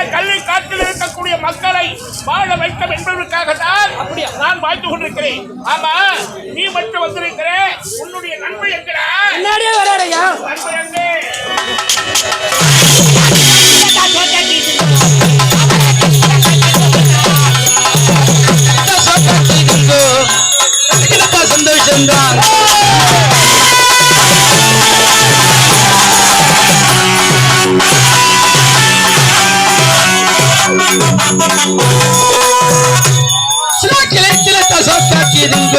இந்த கல்வி காட்டில் இருக்கக்கூடிய மக்களை வாழ வைக்கும் என்பதற்காக தான் அப்படியா? நான் வாழ்த்து கொண்டிருக்கிறேன். ஆமா நீ மட்டும் வந்திருக்கிற உன்னுடைய நன்மை என்கிறா முன்னாடியே வராருயா நன்மை சோக்காக்கிருங்கோ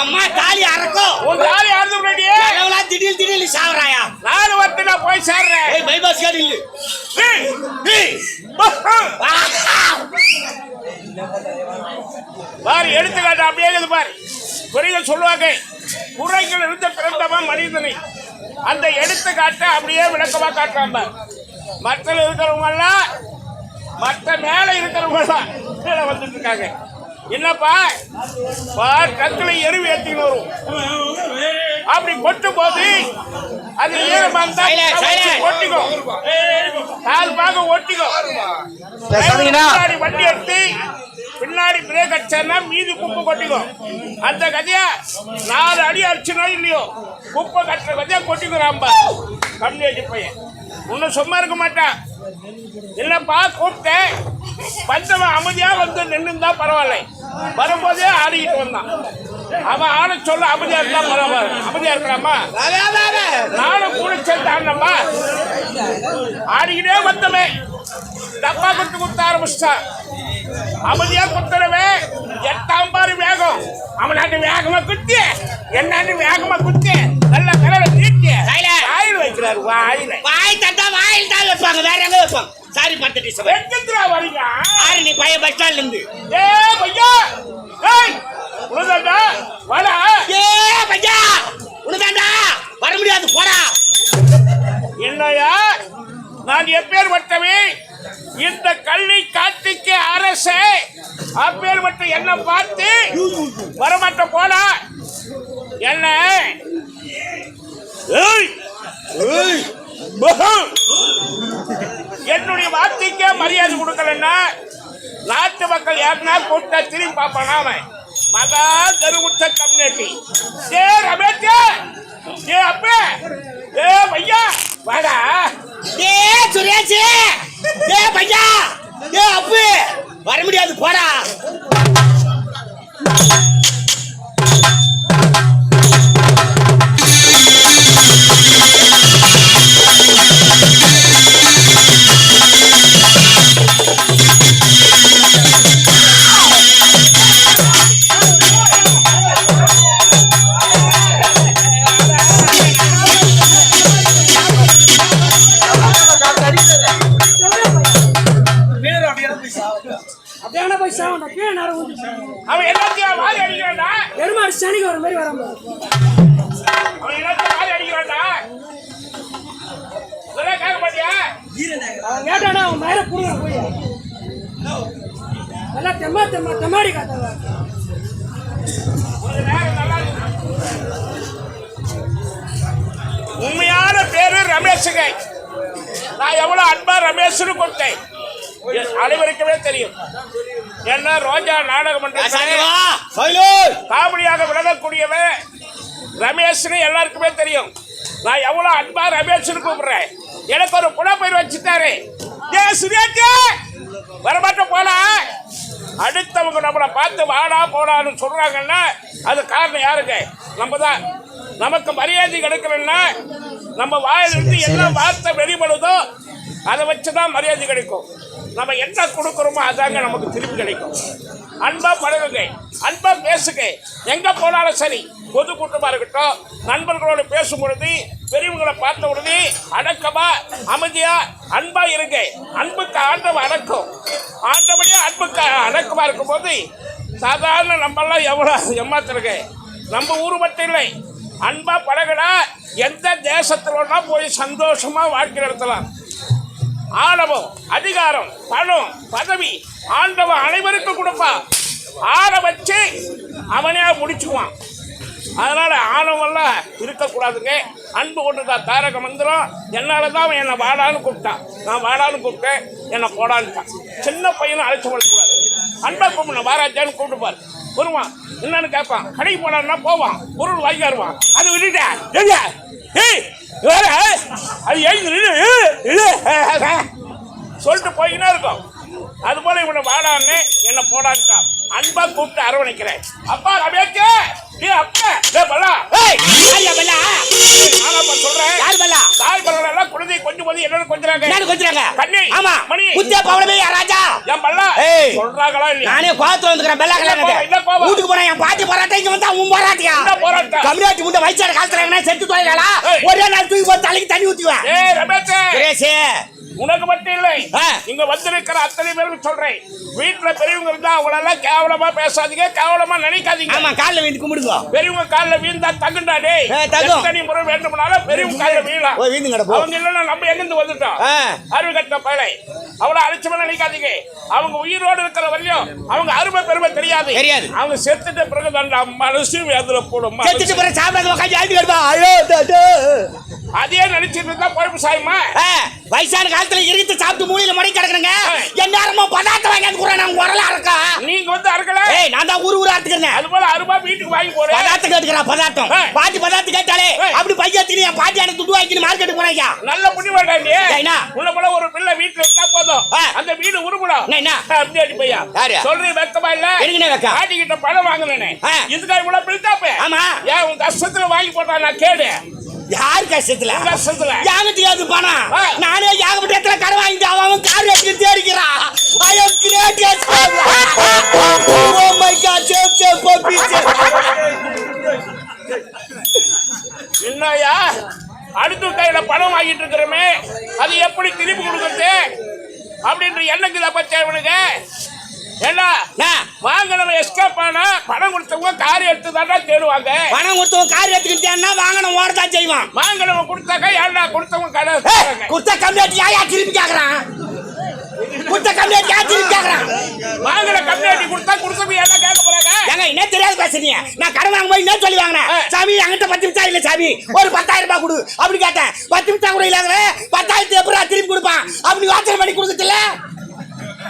அம்மா தாலி அறக்கும் உன் தாலி ஆர்ந்து முன்னாடியே எவ்வளோ திடீர் திடீர்னு சாவறாயா? நாலு வருஷம் நான் போய் சேர்றேன். ஏய் பைபாஸ் கார்டு இல்ல. பாரு எடுத்துக்காட்டு அப்படியே இருக்குது பாரு. குறைகள் சொல்லுவாங்க குறைகள் இருந்த பிறந்தவன் மனிதனை. அந்த எடுத்துக்காட்டை அப்படியே விளக்கமா காட்டுறாங்க மற்ற இருக்கிறவங்க எல்லாம் மற்ற மேல இருக்கிறவங்க எல்லாம் கீழே வந்துட்டு இருக்காங்க. என்னப்பா? பார் கத்துல எருவு ஏத்தின்னு வரும். அப்படி கொட்டும் போது அது ஈரமா இருந்தா Silence, silence. ஒட்டிக்கோ கால் பாக ஒட்டிக்கோ பேசாதீங்கண்ணா. பின்னாடி வண்டி எடுத்து பின்னாடி பிரேக் அடிச்சா மீதி குப்பை கொட்டிக்கும். அந்த கதையா நாலு அடி அடிச்சனோ இல்லையோ குப்பை கட்டுற கதையா கொட்டிக்கிறாம்பா கம்யூனிட்டி பையன் இன்னும் சும்மா இருக்க மாட்டான். இல்லப்பா கூப்பிட்டேன். வந்தவன் அமைதியா வந்து நின்றுந்தா பரவாயில்ல. வரும்போதே ஆடிக்கிட்டு வந்தான். அவன் ஆட சொல்ல அமைதியா இருந்தா பரவாயில்ல. அமைதியா இருக்கிறாமா? நானும் கூட சேர்ந்து ஆடினப்பா ஆடிக்கிட்டே வந்தமே டப்பா கொடுத்து கொடுத்த ஆரம்பிச்சிட்டான். அமைதியா குத்துறவே எட்டாம் பாரு வேகம். அவனாட்டு வேகமா குத்தி என்னாட்டு வேகமா குத்தி விரல நீட்டி Silent. வாயில் வைக்கிறாரு வாயில வாய் தந்தா வாயில் தான் வைப்பாங்க வேற எங்க வைப்பாங்க? சாரி பத்து சபை எங்கத்திரா வரீங்க ஆறு நீ பையன் பஸ் ஸ்டாண்ட்ல இருந்து. ஏ பையா! ஏய் உனதாண்டா வாடா. ஏ பையா! உனதாண்டா வர முடியாது போடா. என்னையா? நான் எப்பேற்பட்டவே இந்த கல்வி காட்டுக்கு அரசே. அப்பேற்பட்ட என்ன பார்த்து வரமாட்ட போடா. என்ன. என்னுடைய வார்த்தைக்கே மரியாதை கொடுக்கலன்னா நாட்டு மக்கள் யாருன்னா கூட்ட திரும்பி பார்ப்பானா அவன்? மகா கருமுட்ட கம்யூனிட்டி. ஏ ரமேஷ்! ஏ அப்பே! ஏ பையா! வாடா! ஏ சுரேஷ்! ஏ பையா! ஏ அப்பு! வர முடியாது. அவன் எல்லாத்தையும் வாரி அடிக்கிறான்டா. எருமாடு சனிக்கு வர மாதிரி வராம அவன் எல்லாத்தையும் வாரி அடிக்கிறான்டா. இதெல்லாம் கேட்க மாட்டியா? அவன் கேட்டானா அவன் மேல புடுங்க போய். எல்லாம் தெம்மா தெம்மா தெம்மாடி நல்லா இருக்கு. உண்மையான பேரு ரமேஷுங்க. நான் எவ்வளவு அன்பா ரமேஷ்னு கொடுத்தேன். அனைவருக்குமே தெரியும். என்ன ரோஜா நாடக மன்றத்தில் காமெடியாக விளங்கக்கூடியவன் ரமேஷ்னு எல்லாருக்குமே தெரியும். நான் எவ்வளவு அன்பா ரமேஷ்னு கூப்பிடுறேன். எனக்கு ஒரு புலப்பெயர் வச்சுட்டாரு. ஏ சுரேஷ் வரமாட்ட போலாம் அடுத்தவங்க நம்மளை பார்த்து வாடா போடான்னு சொல்றாங்கன்னா அது காரணம் யாருங்க நம்ம தான் நமக்கு மரியாதை கிடைக்கலன்னா நம்ம வாயிலிருந்து என்ன வார்த்தை வெளிப்படுதோ அதை வச்சுதான் மரியாதை கிடைக்கும். நம்ம என்ன கொடுக்குறோமோ அதாங்க நமக்கு திருப்பி கிடைக்கும். அன்பா பழகுங்க அன்பா பேசுங்க. எங்க போனாலும் சரி பொது கூட்டமாக இருக்கட்டும் நண்பர்களோட பேசும் பொழுது பெரியவங்களை பார்த்த உடனே அடக்கமா அமைதியா அன்பா இருங்க. அன்புக்கு ஆண்டவன் அடக்கும். ஆண்டவனே அன்புக்கு அடக்கமா இருக்கும்போது சாதாரண நம்மெல்லாம் எவ்வளோ ஏமாத்துறங்க. நம்ம ஊர் மட்டும் இல்லை அன்பா பழகினா எந்த தேசத்துல போய் சந்தோஷமா வாழ்க்கை நடத்தலாம். ஆணவம் அதிகாரம் பணம் பதவி ஆண்டவன் அனைவருக்கும் கொடுப்பான் ஆள வச்சு அவனே முடிச்சுக்குவான். அதனால் ஆணவம்லாம் இருக்கக்கூடாதுங்க. அன்பு கொண்டு தான் தாரக மந்திரம். என்னால் தான் அவன் என்னை வாடான்னு கூப்பிட்டான். நான் வாடான்னு கூப்பிட்டேன். என்னை போடான்ட்டான். சின்ன பையனும் அழைச்சி வரக்கூடாது அன்பை கூப்பிடணும். வாராஜான்னு கூப்பிட்டுப்பார் வருவான். என்னன்னு கேட்பான். கடைக்கு போனான்னா போவான். பொருள் வாங்கி வருவான் அது விட்டுட்டேன் ஏய்! அது. சொல்லிட்டு போயினே இருக்கும்? அது போல இவனை வாடான்னு என்ன போடான்ட்டான். அன்பா கூப்பிட்டு அரவணைக்கிறேன். அப்பா ரமேக்கே நீ அப்பா டே பல்லா. ஏய் யாரியா பெல்லா. நானப்பா சொல்றேன். போது என்ன கொஞ்சறாங்க என்னன்னு கொஞ்சறாங்க கண்ணி ஆமா. மணி. குத்தியா பவளமே ராஜா. என் பல்லா. ஏய். சொல்றாங்களா இல்லையா? நானே கோவத்துல வந்துக்கிறேன் பெல்லா கல்யாணம்? வீட்டுக்கு போறேன் என் பாட்டி போராட்டம் இங்க வந்தா உன் போராட்டியா என்ன போராட்டம் கம்யூனிட்டி முண்ட வயசான காலத்துல என்ன செத்து. ஒரே நாள் தூக்கி போட்டு தலைக்கு தண்ணி ஊத்துவேன் ஏய் ரமேஷே. சுரேஷ். உனக்கு மட்டும் இல்லை. இங்க வந்திருக்கிற அத்தனை பேருக்கு சொல்றேன். வீட்டுல பெரியவங்க இருந்தா அவங்களெல்லாம் கேவலமா பேசாதீங்க கேவலமா நினைக்காதீங்க. ஆமா கால்ல வீந்து கும்பிடுங்க. பெரியவங்க கால்ல வீழ்ந்தா தகுண்டா தகும். எத்தனை முறை வேண்டுமானாலும் பெரியவங்க கால்ல வீழலாம். ஓ வீந்து கிடப்போ அவங்க இல்லைன்னா நம்ம எங்கிருந்து வந்துட்டோம். அறிவு கட்ட பயலை. அவளை அழிச்சமா நினைக்காதீங்க. அவங்க உயிரோடு இருக்கிற வரையும் அவங்க அருமை பெருமை தெரியாது. தெரியாது. அவங்க செத்துட்ட பிறகு தான் மனசு அதுல போடும் செத்துட்டு போற சாப்பிடாத உட்காந்து ஆடி கிடப்பா ஐயோ. அதே நினைச்சிட்டு இருந்தா பழப்பு சாயமா வயசான காலத்துல இருந்து சாப்பிட்டு மூலையில முடை கிடக்குறேங்க என் நேரமும் பதார்த்தம் வாங்கி கூட நான் உரல இருக்கா நீங்க வந்து அறுக்கல ஏய் நான் தான் ஊரு ஊரா எடுத்துக்கிறேன் அது போல அருமா வீட்டுக்கு வாங்கி போறேன் பதார்த்தம் கேட்டுக்கிறேன் பதார்த்தம். பாட்டி பதார்த்தம் கேட்டாலே. அப்படி பையத்துக்கு என் பாட்டி எனக்கு துட்டு வாங்கிட்டு மார்க்கெட்டுக்கு போனாங்க நல்ல புண்ணியவாடா நீ என்ன? உள்ள போல ஒரு பிள்ளை வீட்டுல இருந்தா போதும். அந்த வீடு உருப்படும் என்ன, என்ன? அப்படி அடி பையா யாரு? சொல்றீ வெக்கமா இல்ல எதுக்குண்ணே வெக்கம்? பாட்டி கிட்ட பணம் வாங்கினேனே. இதுக்காக இவ்வளவு பிடித்தாப்பே ஆமா. ஏன் உன் கஷ்டத்துல வாங்கி போட்டா நான் கேடு யார் கஷ்டத்துல? கஷ்டத்துல? அது பணம். நானே ஏகப்பட்ட இடத்துல கடன் வாங்கிட்டு அவன் கார் எடுத்து தேடிக்கிறான் I am great oh my god save save puppy என்னய்யா? அடுத்த கையில பணம் வாங்கிட்டு இருக்கிறோமே. அது எப்படி திருப்பி கொடுக்கறது? அப்படின்ற எண்ணக்கு இதை பத்தி அவனுக்கு ஏண்டா? வாங்கினவன் எஸ்கேப் ஆனா பணம் கொடுத்தவங்க கார் எடுத்து தாண்டா தேடுவாங்க. பணம் கொடுத்தவன் கார் எடுத்துக்கிட்டேன்னா வாங்கணும் ஓடத்தான் செய்வான். வாங்கினவன் கொடுத்தாக்கா ஏன்டா கொடுத்தவங்க கடை? ஏய், தராங்க. குத்த கம்யூனிட்டி யா திருப்பி கேக்குறான்? குத்த கம்யூனிட்டி யா திருப்பி கேக்குறான்? வாங்கின கம்யூனிட்டி கொடுத்தா கொடுத்தவங்க என்ன கேட்க போறாங்க. ஏங்க என்ன தெரியாது பேசுறீங்க? நான் கடன் வாங்கும் போது என்ன சொல்லி வாங்கினேன். சாமி என்கிட்ட பத்து நிமிஷம் இல்ல சாமி. ஒரு பத்தாயிரம் ரூபாய் கொடு அப்படி கேட்டேன். பத்து நிமிஷம் கூட இல்லாத பத்தாயிரத்தி எப்படி திருப்பி கொடுப்பான். அப்படி வாசல் பண்ணி கொடுக்கல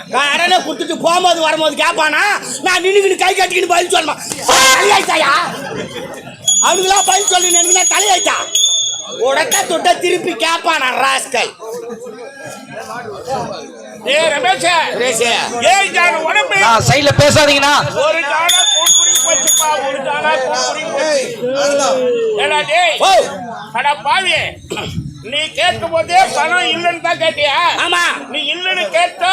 கடனை கொடுத்துட்டு போகும்போது வரும்போது கேட்பானா நான் நின்னுக்கிட்டு கை கட்டிக்கிட்டு பதில் சொல்லணும்? தலையாயிட்டாயா? அவனுங்களா பதில் சொல்லி நினைக்கினா தலையாயிட்டா? உடக்க தொட்ட திருப்பி கேட்பானா ராஸ்கல்? ஏ ரமேஷ். சுரேஷே ஏய் ஜான உடம்பு. நான் சைடுல பேசாதீங்கண்ணா. ஒரு ஜானா குறுகி போச்சுப்பா ஒரு ஜானா குறுகி போச்சு. ஏடா டேய். ஓ. அட பாவி நீ கேட்கும் போதே பணம் இல்லைன்னு தான் கேட்டியா? ஆமா. நீ இல்லைன்னு கேட்ட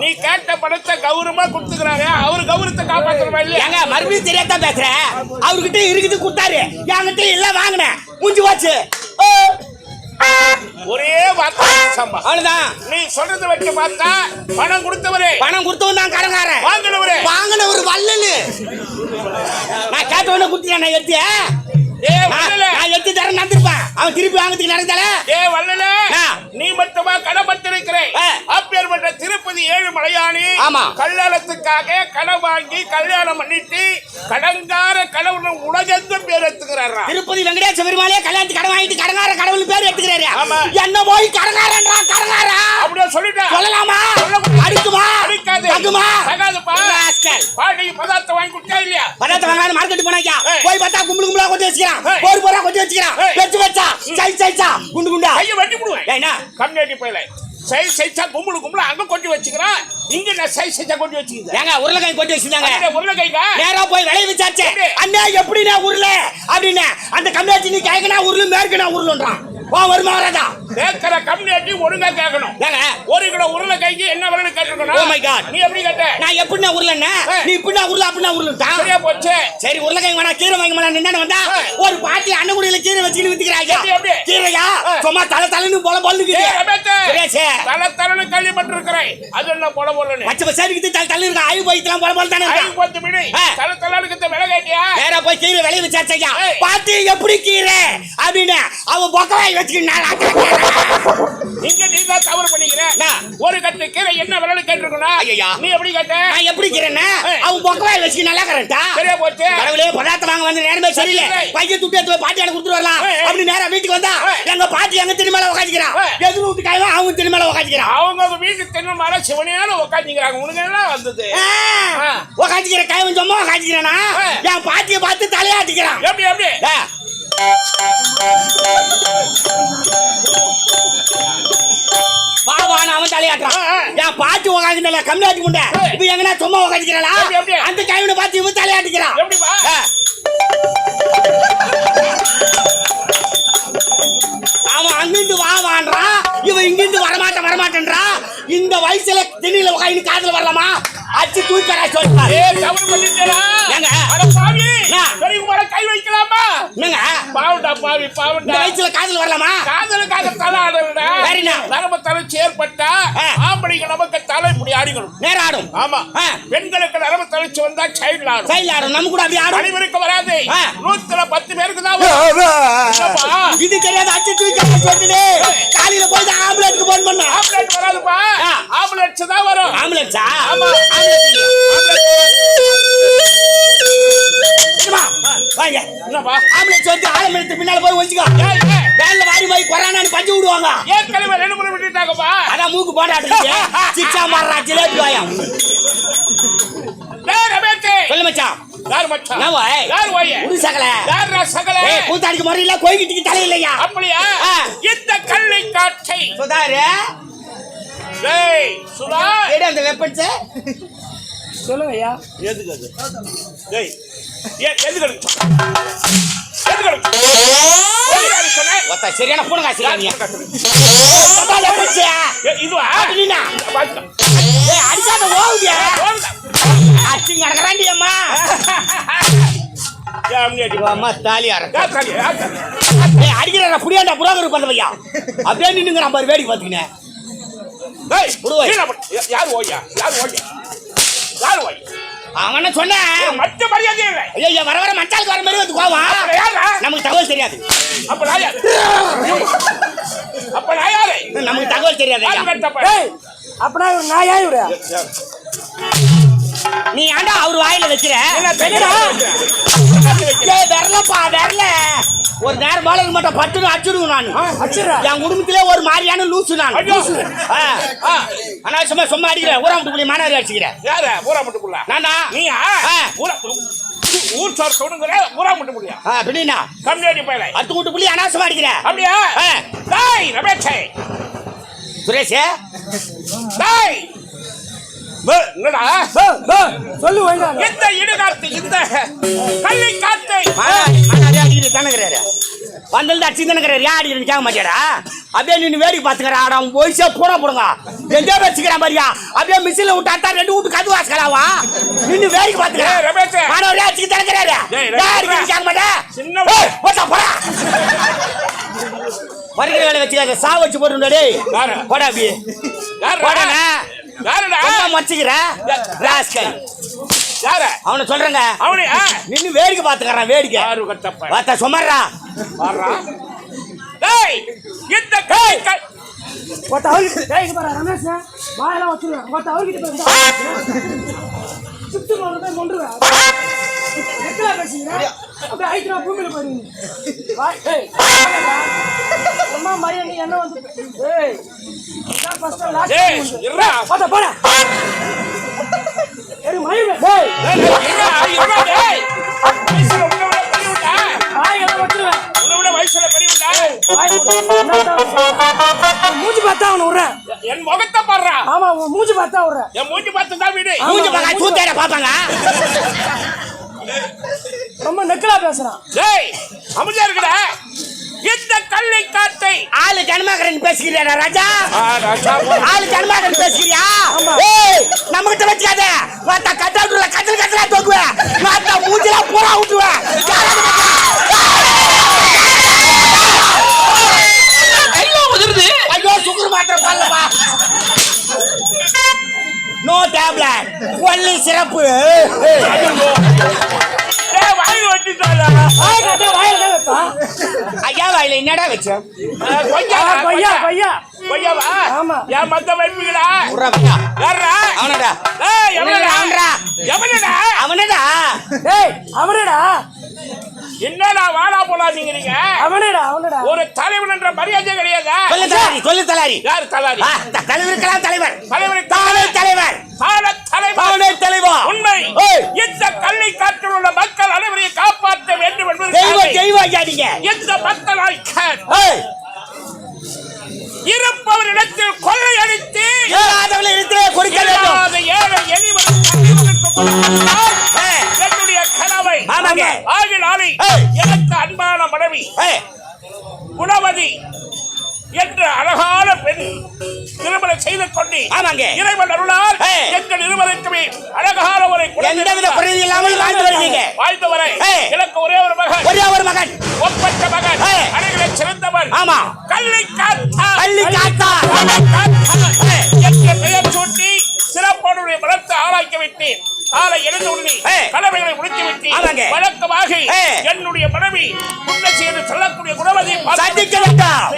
நீ கேட்ட பணத்தை கௌரவமா கொடுத்துக்கிறாங்க அவர் கௌரவத்தை காப்பாத்துறவா இல்லையா? ஏங்க மறுபடியும் தெரியாதான் பேசுறேன் அவர்கிட்ட இருக்குது கொடுத்தாரு. என்கிட்ட இல்ல வாங்கினேன். முடிஞ்சு போச்சு. ஓ, ஒரே அவ்வளவுதான். நீ சொல்றத வச்சு பார்த்தா பணம் கொடுத்தவரே. பணம் கொடுத்தவன் தான் கடங்காரன் வாங்கினவரே. வாங்கின ஒரு வல்லனு நான் கேட்ட உடனே குடுத்தேன் நான் வல்லல நான் எத்தி தரேன் நடந்திருப்பேன் அவன் திருப்பி வாங்கறதுக்கு நடந்தால ஏ வல்லல. நீ மட்டுமா கடன்பட்டிருக்கிறேன் ஆ. அப்பேற்பட்ட திருப்பதி ஏழு மலையாளி ஆமா. கல்யாணத்துக்காக கடன் வாங்கி கல்யாணம் பண்ணிட்டு கடங்கார கடவுள் உலகெங்கும் பேர் எடுத்துக்கிறாரா திருப்பதி வெங்கடேச பெருமாளே கல்யாணத்துக்கு கடன் வாங்கிட்டு கடங்கார கடவுள் பேர் எடுத்துக்கிறாரு. என்ன போய் கடங்காரன்றா கடங்காரா அப்படியே சொல்லிட்டேன் சொல்லலாமா. அடிக்குமா அடிக்காது. தகுமா தகாதுப்பா. ராஸ்கல். பாடி பதார்த்தம் வாங்கி கொடுத்தா இல்லையா பதார்த்தம் வாங்காத மார்க்கெட் போனாக்கா. போய் பார்த்தா கும்பல் கும்பலா கொண்டு வச்சுக்கிறான். போர் போரா கொண்டு வச்சுக்கிறான். வச்சு வச்சா சை சைச்சா குண்டு குண்டா. கையை வெட்டி விடுவேன் ஏன்னா கம்யூனிட்டி போயில. சை சைச்சா கும்பலு கும்பலு அங்க கொட்டி வச்சுக்கிறான். இங்க நான் சை சைச்சா கொட்டி வச்சுக்கிறேன். ஏங்க உருளைக்காய் கொண்டு வச்சிருந்தாங்க. உருளைக்கைங்க நேரா போய் விளைய விசாரிச்சேன்? அண்ணா எப்படி நான் உருள? அப்படின்னு. அந்த கம்யூனிட்டி நீ கேட்க நான் உருளு மேற்கு நான் உருளுன்றான் வா வருமா வராதா கேட்கிற கம்யூனிட்டி ஒழுங்கா கேட்கணும். ஒரு கிலோ உருளைக்காய்க்கு என்ன விலைன்னு கேட்டிருக்கணும். Oh my God. நீ எப்படி கேட்ட? நான் எப்படின்னா உருளண்ணே? நீ இப்படின்னா உருள அப்படின்னா உருளுட்டா சரியா போச்சு. சரி உருளைக்கிழங்கு வேணா கீரை வாங்கி வேணா நின்னு வந்தா. ஒரு பாட்டி அன்னகுடியில கீரை வச்சுக்கிட்டு வித்துக்கிறாங்க. எப்படி? கீரையா. சும்மா தலை தலைன்னு பொல சுரேஷ் தல தலன்னு கேள்விப்பட்டிருக்கிறேன். அது என்ன போல போலன்னு? பச்சை பசாரிக்கு தலை தள்ளி இருக்கா ஆயு போய்க்கலாம் பொல பொல தானே ஐ இருக்கா பத்து மினி ஆ. தல தலனுக்கு விலை கேட்டியா? நேரா போய் கீரை விளைய விசாரிச்சையா. பாட்டி எப்படி கீரை? அப்படின்னு அவன் பொக்கவாய் வச்சுக்கிட்டு இங்க நீ தான் தவறு பண்ணிக்கிற? ஒரு கட்டு கீரை என்ன விலைன்னு கேட்டிருக்கணும் ஐயையா. நீ எப்படி கேட்ட நான் எப்படி கீரைன்னா. அவன் பொக்கவாய் வச்சுக்கிட்டு நல்லா கரெக்டா சரியா போச்சு கடவுளே பதார்த்தம் வாங்க வந்து நேரமே சரியில்லை. பையன் துட்டு எடுத்து பாட்டி எனக்கு கொடுத்துட்டு வரலாம். அப்படி நேரா வீட்டுக்கு வந்தா. எங்க பாட்டி எங்க திரு மேல உட்காந்துக்கிறான். எதிர் வீட்டு காயவன் அவங்க திரு மேல உட்காந்துக்கிறான் அவங்க வீட்டு தென்னை மரம் சிவனையான உட்காந்துக்கிறாங்க உனக்கு என்ன வந்தது. உட்காந்துக்கிற காயவன் சும்மா உட்காந்துக்கிறானா ஏய். என் பாட்டியை பார்த்து தலையாட்டிக்கிறான் எப்படி எப்படி வான்னு அவன் தலையாட்டுறான். என் பாட்டி உட்காந்துல கம்மியாட்டி முண்டை. இப்ப எங்கனா சும்மா எப்படி? அந்த காயவனை பார்த்து இவன் தலையாட்டிக்கிறான். அவன் அங்கிருந்து வா இந்த வயசுல திணில உட்காந்து காதுல வரலாமா? அச்சு தூக்கறா சொல்றாரு ஏ தவறு பண்ணிட்டேடா. ஏங்க? அட பாவி. என்ன? பெரியகுமார கை வைக்கலாமா? என்னங்க? பாவண்டா பாவி இந்த பாவண்டா வயசுல காதுல வரலாமா? காதலுக்காக தலை ஆடலடா வேற என்ன? நரம்பு தலைச்சு ஏற்பட்டா ஆ. ஆம்பளைக்கு நமக்கு தலை ஆடிக்கணும். நேரம் ஆடும். ஆமா. பெண்களுக்கு நரம்பு தலைச்சு வந்தா சைல்டு ஆடும். சைடுல ஆடும். நம்ம கூட அப்படி ஆடும். அனைவருக்கு வராது. நூத்துல பத்து பேருக்கு தான்? இது தெரியாது அச்சு தூக்கறா சொல்லுது காலையில போய் ஆம்புலன்ஸ்க்கு போன் பண்ணா. ஆம்புலன்ஸ் வராதுப்பா. ஆம்புலன்ஸ் தான் வரும். ஆம்புலன்ஸா? ஆமா. வாங்க. என்னப்பா? ஆம்புலன்ஸ் வந்து ஆலமரத்து பின்னால போய் ஏய், வேன்ல வாரி போய் கொரோனான்னு பஞ்சு விடுவாங்க. ஏற்கனவே ரெண்டு முறை விட்டுட்டாங்கப்பா. மூக்கு போட்டாட்டு சிச்சா மாறா ஜிலேபி வாயம் டேய் ரமேஷ் சொல்லு மச்சான். யார் மச்சான்? என்ன வாய்? யார் வாய்? உரு சகல. யார் சகல? ஏய் கூத்தாடிக்கு முறையில கோயிக்கிட்டு தலையிலையா அப்படியா? ஆ. இந்த கள்ளை காட்சை சுதாரு. டேய் சுதா. எடு அந்த வெப்பன்ஸ். சொல்லுங்க ஐயா எதுக்கு அது? டேய் எதுக்கு ஏ, இதுவா அப்படின்னா? பாத்துக்க. ஏய் அடிச்சாத ஓவுதியா. அச்சி நடக்கறாண்டி அம்மா. அம்மா தாலி அடிக்கிறா புரியாண்டா புரோகர் பண்ண பையா அப்படியே நின்னுங்க நம்ம வேடிக்கை. யா- யார் ஓய்யா? யார் ஓய்யா? யார் ஓய்? அவன சொன்னேன் மற்ற மரியாதை இல்லை. ஐயா வர வர மச்சாலுக்கு வர மாதிரி வந்து கோவம்? நமக்கு தகவல் தெரியாது. அப்ப நான் யாரு? அப்ப நான் யாரு? நமக்கு தகவல் தெரியாது அப்பனா இவர் ஏன் இவரு? நீ ஆண்டா அவர் வாயில வைக்கிற? வரலப்பா வரல. ஒரு நேரம் போல இருக்க மாட்டேன் பட்டுன்னு அடிச்சுடுவேன் நான்? என் குடும்பத்திலே ஒரு மாதிரியான லூசு நான் ஐயோ. ஆ. ஆ, ஆனா சும்மா சும்மா அடிக்கிறேன் ஊராமட்டு புள்ளி மானாரி அடிச்சுக்கிறேன் யாரு? ஊரா முட்டுக்குள்ள. நான்டா நீயா? ஆ. ஊரா- ஊர் சோறு தொடுங்கிற ஊரா முட்டு முடியா ஆ, அப்படின்னா கம்யூனிட்டி பயில அத்து கூட்டு புள்ளி அனாசமா அடிக்கிறேன் அப்படியா ஆ. டேய் ரமேஷே சுரேஷே டேய் என்னடா சொல்லு இந்த இடுகாட்டு இந்த வந்தது அடிச்சு ஏன் அடிக்கிறேன்னு கேட்க மாட்டியாடா? அப்படியே நின்று வேடிக்கை பார்த்துக்கிறா அவன் போய்ஸே பூரா போடுங்க எங்கே வச்சுக்கிறான் பாரியா அப்படியே மிஷினில் விட்டு அத்தா ரெண்டு வீட்டு கது வாசிக்கலாவா நின்று வேடிக்கை. பார்த்துக்கிறேன் மாணவரே அடிச்சு ஏய், ஏன் அடிக்கிறேன்னு கேட்க மாட்டேன் சின்ன ஏய், போடா, போடா. வருகிற வேலை வச்சுக்காத சா வச்சு போட்டு டேய். யாரு? போடா மச்சிக்கிற ராஸ்கல். யாரு? அவனை சொல்றேங்க. அவனே ஆ. நின்னு வேடிக்கை பார்த்துக்கறான் வேடிக்கை. யாரு கட்டப்ப? வாத்தா சுமர்றா. வர்றா டேய் இந்த ஒருத்த அவர்கிட்ட ஏய் இங்க பாரு ரமேஷ் வாயெல்லாம் வச்சிருவேன். ஒருத்த அவர்கிட்ட போய் சுத்து கொண்டு போய் கொண்டுருவேன் எத்தனை பேசுகிறேன் அப்படியே? பூமியில ரொம்ப மரியாதை நீ என்ன வந்து ஏய் and last ஏய். போடா ஏய் மயில டேய். வயசுல உன்னை விட பெரியவன்டா. வாயெல்லாம் வச்சிருவேன். உன்னை விட வயசுல பெரியவன்டா. வாய் மூஞ்சி பார்த்தா அவனை விடுறேன். என் முகத்தை பாடுறா ஆமா மூஞ்சி பார்த்தா விடுறேன். என் மூஞ்சி பார்த்து தான் வீடு மூஞ்சி பாப்பாங்க ரொம்ப நெக்கலா பேசுறான். டேய் அமைதியா இருக்கடா. இந்த கல்லை காட்டை ஆளு ஜன்மகரன் பேசுகிறியா ராஜா. ஆளு ஜன்மகரன் பேசுகிறியா? ஏய் நம்ம கிட்ட வச்சுக்காத மாத்தா கட்டாட்டுல கத்தல் கத்தலா தூக்குவேன் மாத்தா மூஞ்சில பூரா விட்டுவேன் ஐயோ உதிருது ஐயோ சுகர் மாத்திரை நோ டேப்லெட் ஒன்லி சிறப்பு. வாயில என்னடா வச்ச? கொய்யா, கொய்யா கொய்யா. கொய்யாவா? ஆமா. என் மத்த பையா யார்றா? அவனடா. ஏய், எவனடா? அவனடா. எவனடா? அவனடா. டேய் அவனடா. என்னடா வாடா போலாதீங்கிறீங்க அவனடா அவனடா. ஒரு தலைவன் என்ற மரியாதை கிடையாதா. சொல்லு தலாரி சொல்லு தலாரி. யார் தலாரி? ஆ, த- தலைவருக்கெல்லாம் தலைவர். தானே தலைவர். தான தலைவர். தானே தலைவர் உண்மை. ஏய். இந்த கல்லை காற்றில் உள்ள மக்கள் அனைவரையும் காப்பாற்ற வேண்டும் தெய்வம் என்பதற்காக தெய்வம் ஐயா நீங்க. இந்த ஏய், இருப்பவரிடத்தில் கொள்ளை அடித்து இல்லாதவளை இருக்கிற கொடுக்க வேண்டும் ஏழை ஏய். என்னுடைய கனவை ஆமாங்க. ஏய். எனக்கு அன்பான மனைவி குணவதி என்ற அழகான பெண் திருமணம் செய்து கொண்டு ஆமாங்க. இறைவன் அருளால். எங்கள் இருவருக்குமே அழகான ஒரு எந்தவித குறையும் இல்லாமல் வாழ்ந்து வருவீங்க வாழ்ந்தவரை. எனக்கு ஒரே ஒரு மகன் ஒரே ஒரு மகன் ஒப்பற்ற மகன். அழகிலே சிறந்தவன் ஆமா கல்லை காத்தா பள்ளி காத்தா. என்ற பெயர் சூட்டி சிறப்பானுடைய பலத்தை ஆராய்க்க விட்டேன் காலை எழுந்து உடனே. கடமைகளை முடித்து விட்டு. வழக்கமாக. என்னுடைய மனைவி முன்ன செய்து சொல்லக்கூடிய குணவதியை சந்திக்க வேண்டாம்